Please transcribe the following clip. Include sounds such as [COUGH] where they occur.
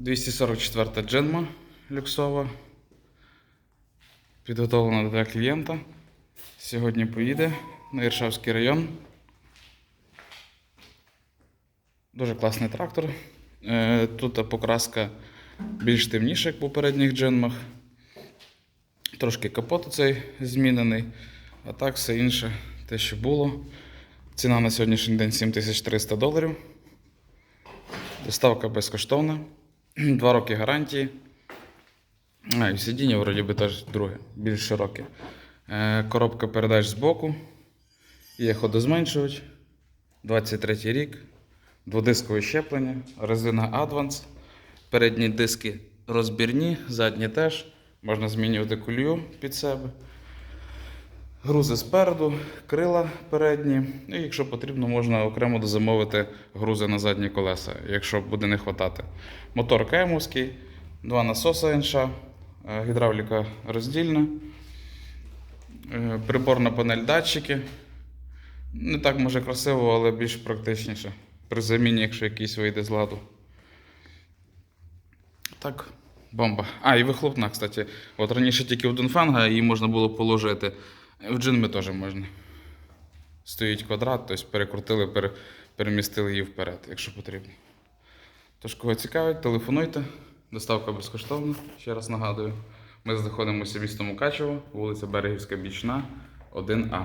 244 джинма люксова. Підготовлена для клієнта. Сьогодні поїде на Іршавський район. Дуже класний трактор. Е, Тут покраска більш темніша, як в попередніх джинмах. Трошки капот цей змінений, а так все інше, те, що було. Ціна на сьогоднішній день 7300 доларів. Доставка безкоштовна. [CLEARS THROAT] Два роки гарантії. А, і сидіння, вроді би, теж друге, більш широке. Е, Коробка передач збоку. Є ходозменшувач. 23 рік. Дводискове щеплення, резина Advance. Передні диски розбірні, задні теж. Можна змінювати колію під себе. Грузи спереду, крила передні. І якщо потрібно, можна окремо дозамовити грузи на задні колеса, якщо буде не хватати. Мотор кемовський, два насоси НШ, е, гідравліка роздільна, е, приборна панель датчики. Не так може красиво, але більш практичніше. При заміні, якщо якийсь вийде з ладу. Так, бомба. А, і вихлопна, кстати. От раніше тільки в Дунфанга її можна було положити. В джинми теж можна. Стоїть квадрат, тобто перекрутили, пере- перемістили її вперед, якщо потрібно. Тож, кого цікавить, телефонуйте. Доставка безкоштовна, ще раз нагадую. Ми знаходимося в місто Мукачево, вулиця Берегівська Бічна, 1А.